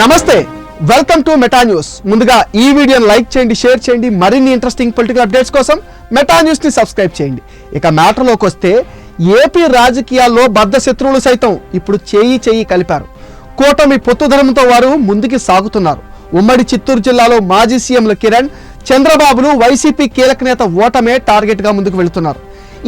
నమస్తే welcome to Meta news. ముందుగా ఈ వీడియోని లైక్ చేయండి షేర్ చేయండి మరిన్ని ఇంట్రెస్టింగ్ పొలిటికల్ అప్డేట్స్ కోసం మెటా న్యూస్ని సబ్స్క్రైబ్ చేయండి. ఇక మ్యాటర్లోకి వస్తే ఏపీ రాజకీయాల్లో బద్ద శత్రువులు సైతం ఇప్పుడు చేయి చేయి కలిపారు. కూటమి పొత్తుధనంతో వారు ముందుకు సాగుతున్నారు. ఉమ్మడి చిత్తూరు జిల్లాలో మాజీ సీఎంలు కిరణ్ చంద్రబాబులు వైసీపీ కీలక నేత ఓటమే టార్గెట్గా ముందుకు వెళుతున్నారు.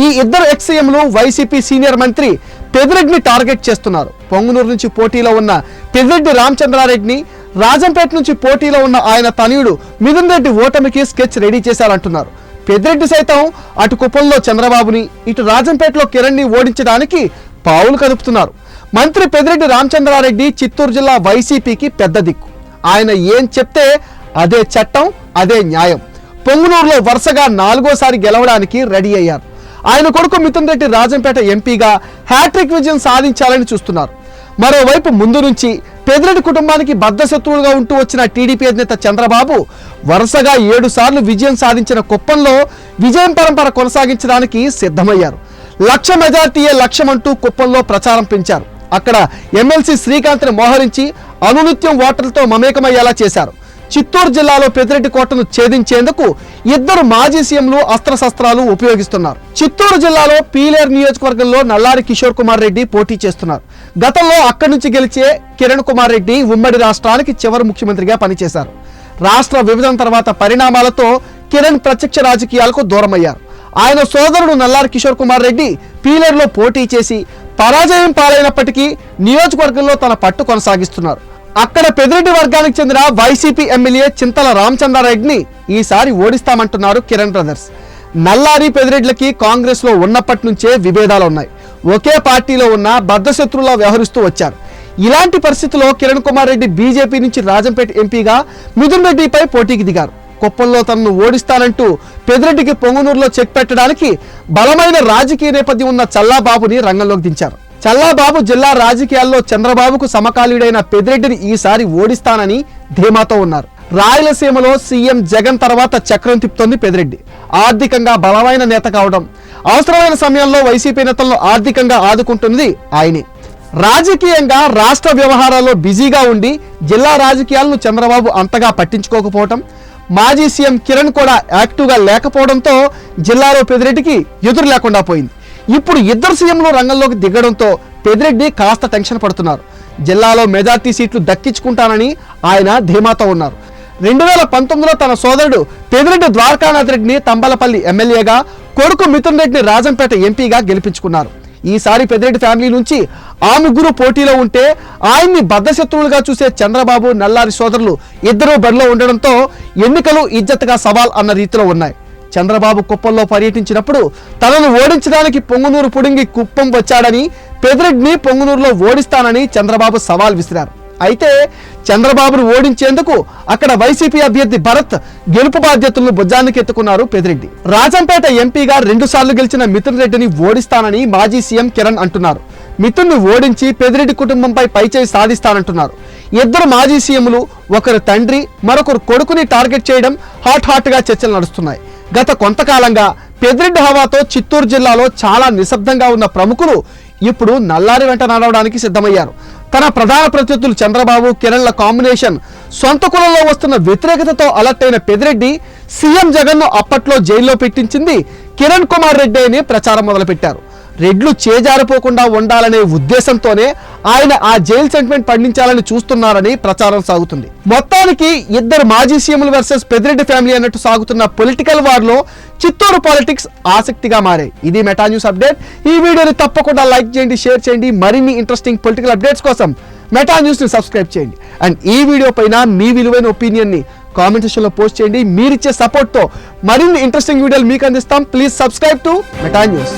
ఈ ఇద్దరు ఎక్స్ఎంలు వైసీపీ సీనియర్ మంత్రి పెదిరెడ్డిని టార్గెట్ చేస్తున్నారు. పొంగునూరు నుంచి పోటీలో ఉన్న పెదిరెడ్డి రామచంద్రారెడ్డిని రాజంపేట నుంచి పోటీలో ఉన్న ఆయన తనయుడు మిథున్ రెడ్డి ఓటమికి స్కెచ్ రెడీ చేశారంటున్నారు. పెద్దిరెడ్డి సైతం అటు కుప్పంలో చంద్రబాబుని ఇటు రాజంపేటలో కిరణ్ని ఓడించడానికి పావులు కదుపుతున్నారు. మంత్రి పెద్దిరెడ్డి రామచంద్రారెడ్డి చిత్తూరు జిల్లా వైసీపీకి పెద్ద దిక్కు. ఆయన ఏం చెప్తే అదే చట్టం అదే న్యాయం. పొంగునూరులో వరుసగా నాలుగోసారి గెలవడానికి రెడీ అయ్యారు. ఆయన కొడుకు మిథున్ రెడ్డి రాజంపేట ఎంపీగా హ్యాట్రిక్ విజయం సాధించాలని చూస్తున్నారు. మరోవైపు ముందు నుంచి పెదిరెడ్డి కుటుంబానికి బద్ధ శత్రువులుగా ఉంటూ వచ్చిన టీడీపీ అధినేత చంద్రబాబు వరుసగా ఏడు సార్లు విజయం సాధించిన కుప్పంలో విజయం పరంపర కొనసాగించడానికి సిద్ధమయ్యారు. లక్ష మెజార్టీయే లక్ష్యమంటూ కుప్పంలో ప్రచారం పెంచారు. అక్కడ ఎమ్మెల్సీ శ్రీకాంత్ని మోహరించి అనునిత్యం ఓటర్లతో మమేకమయ్యేలా చేశారు. చిత్తూరు జిల్లాలో పెద్దిరెడ్డి కోటను ఛేదించేందుకు ఇద్దరు మాజీ సీఎంలు అస్త్రశస్త్రాలు ఉపయోగిస్తున్నారు. చిత్తూరు జిల్లాలో పీలేరు నియోజకవర్గంలో నల్లారి కిషోర్ కుమార్ రెడ్డి పోటీ చేస్తున్నారు. గతంలో అక్కడి నుంచి గెలిచే కిరణ్ కుమార్ రెడ్డి ఉమ్మడి రాష్ట్రానికి చివరి ముఖ్యమంత్రిగా పనిచేశారు. రాష్ట్ర విభజన తర్వాత పరిణామాలతో కిరణ్ ప్రత్యక్ష రాజకీయాలకు దూరమయ్యారు. ఆయన సోదరుడు నల్లారి కిషోర్ కుమార్ రెడ్డి పీలేరులో పోటీ చేసి పరాజయం పాలైనప్పటికీ నియోజకవర్గంలో తన పట్టు కొనసాగిస్తున్నారు. అక్కడ పెదిరెడ్డి వర్గానికి చెందిన వైసీపీ ఎమ్మెల్యే చింతల రామచంద్రారెడ్డిని ఈసారి ఓడిస్తామంటున్నారు కిరణ్ బ్రదర్స్. నల్లారి పెదిరెడ్లకి కాంగ్రెస్లో ఉన్నప్పటి నుంచే విభేదాలు ఉన్నాయి ఒకే పార్టీలో ఉన్న బద్ధశత్రులా వ్యవహరిస్తూ వచ్చారు. ఇలాంటి పరిస్థితిలో కిరణ్ కుమార్ రెడ్డి బీజేపీ నుంచి రాజంపేట ఎంపీగా మిథున్ రెడ్డిపై పోటీకి దిగారు. కుప్పంలో తనను ఓడిస్తానంటూ పెదిరెడ్డికి పొంగునూరులో చెక్ పెట్టడానికి బలమైన రాజకీయ నేపథ్యం ఉన్న చల్లాబాబుని రంగంలోకి దించారు. చల్లాబాబు జిల్లా రాజకీయాల్లో చంద్రబాబుకు సమకాలీడైన పెదిరెడ్డిని ఈసారి ఓడిస్తానని ధీమాతో ఉన్నారు. రాయలసీమలో సీఎం జగన్ తర్వాత చక్రం తిప్పుతోంది పెదిరెడ్డి ఆర్థికంగా బలమైన నేత కావడం అవసరమైన సమయంలో వైసీపీ నేతలను ఆర్థికంగా ఆదుకుంటున్నది ఆయనే. రాజకీయంగా రాష్ట్ర వ్యవహారాల్లో బిజీగా ఉండి జిల్లా రాజకీయాలను చంద్రబాబు అంతగా పట్టించుకోకపోవటం మాజీ సీఎం కిరణ్ కూడా యాక్టివ్గా లేకపోవడంతో జిల్లాలో పెదిరెడ్డికి ఎదురు లేకుండా పోయింది. ఇప్పుడు ఇద్దరు సీఎంలు రంగంలోకి దిగడంతో పెదిరెడ్డి కాస్త టెన్షన్ పడుతున్నారు. జిల్లాలో మెజార్టీ సీట్లు దక్కించుకుంటానని ఆయన ధీమాతో ఉన్నారు. రెండు వేల పంతొమ్మిదిలో తన సోదరుడు పెదిరెడ్డి ద్వారకానాథ్ రెడ్డిని తంబలపల్లి ఎమ్మెల్యేగా కొడుకు మిథున్ రెడ్డిని రాజంపేట ఎంపీగా గెలిపించుకున్నారు. ఈసారి పెద్దిరెడ్డి ఫ్యామిలీ నుంచి ఆ ముగ్గురు పోటీలో ఉంటే ఆయన్ని బద్ధశత్రువులుగా చూసే చంద్రబాబు నల్లారి సోదరులు ఇద్దరు బరిలో ఉండడంతో ఎన్నికలు ఇజ్జత్గా సవాల్ అన్న రీతిలో ఉన్నాయి. చంద్రబాబు కుప్పంలో పర్యటించినప్పుడు తనను ఓడించడానికి పొంగునూరు పుడింగి కుప్పం వచ్చాడని పెదిరెడ్డిని పొంగునూరులో ఓడిస్తానని చంద్రబాబు సవాల్ విసిరారు. అయితే చంద్రబాబును ఓడించేందుకు అక్కడ వైసీపీ అభ్యర్థి భరత్ గెలుపు బాధ్యతలను భుజానికి ఎత్తుకున్నారు పెదిరెడ్డి. రాజంపేట ఎంపీగా రెండు సార్లు గెలిచిన మిథున్ రెడ్డిని ఓడిస్తానని మాజీ సీఎం కిరణ్ అంటున్నారు. మిథున్ను ఓడించి పెదిరెడ్డి కుటుంబంపై పైచేయి సాధిస్తానంటున్నారు. ఇద్దరు మాజీ సీఎంలు ఒకరు తండ్రి మరొకరు కొడుకుని టార్గెట్ చేయడం హాట్ హాట్గా చర్చలు నడుస్తున్నాయి. గత కొంతకాలంగా పెద్దిరెడ్డి హవాతో చిత్తూరు జిల్లాలో చాలా నిశ్శబ్దంగా ఉన్న ప్రముఖులు ఇప్పుడు నల్లారి వెంట నడవడానికి సిద్ధమయ్యారు. తన ప్రధాన ప్రత్యర్థులు చంద్రబాబు కిరణ్ల కాంబినేషన్ సొంత కులంలో వస్తున్న వ్యతిరేకతతో అలర్ట్ అయిన పెదిరెడ్డి సీఎం జగన్ను అప్పట్లో జైల్లో పెట్టించింది కిరణ్ కుమార్ రెడ్డి అని ప్రచారం మొదలుపెట్టారు. రెడ్లు చేజారిపోకుండా ఉండాలనే ఉద్దేశంతోనే ఆయన ఆ జైలు సెంటిమెంట్ పండించాలని చూస్తున్నారని ప్రచారం సాగుతుంది. మొత్తానికి ఇద్దరు మాజీ సీఎంలు వర్సెస్ పెద్దిరెడ్డి ఫ్యామిలీ అన్నట్టు సాగుతున్న పొలిటికల్ వార్లో చిత్తూరు పాలిటిక్స్ ఆసక్తిగా మారాయి. ఇది మెటా న్యూస్ అప్డేట్. ఈ వీడియోని తప్పకుండా లైక్ చేయండి షేర్ చేయండి. మరిన్ని ఇంట్రెస్టింగ్ పొలిటికల్ అప్డేట్స్ కోసం మెటా న్యూస్ని సబ్స్క్రైబ్ చేయండి. అండ్ ఈ వీడియో పైన మీ విలువైన ఒపీనియన్ని కామెంట్ సెక్షన్లో పోస్ట్ చేయండి. మీరిచ్చే సపోర్ట్తో మరిన్ని ఇంట్రెస్టింగ్ వీడియోలు మీకు అందిస్తాం. Please subscribe to Meta news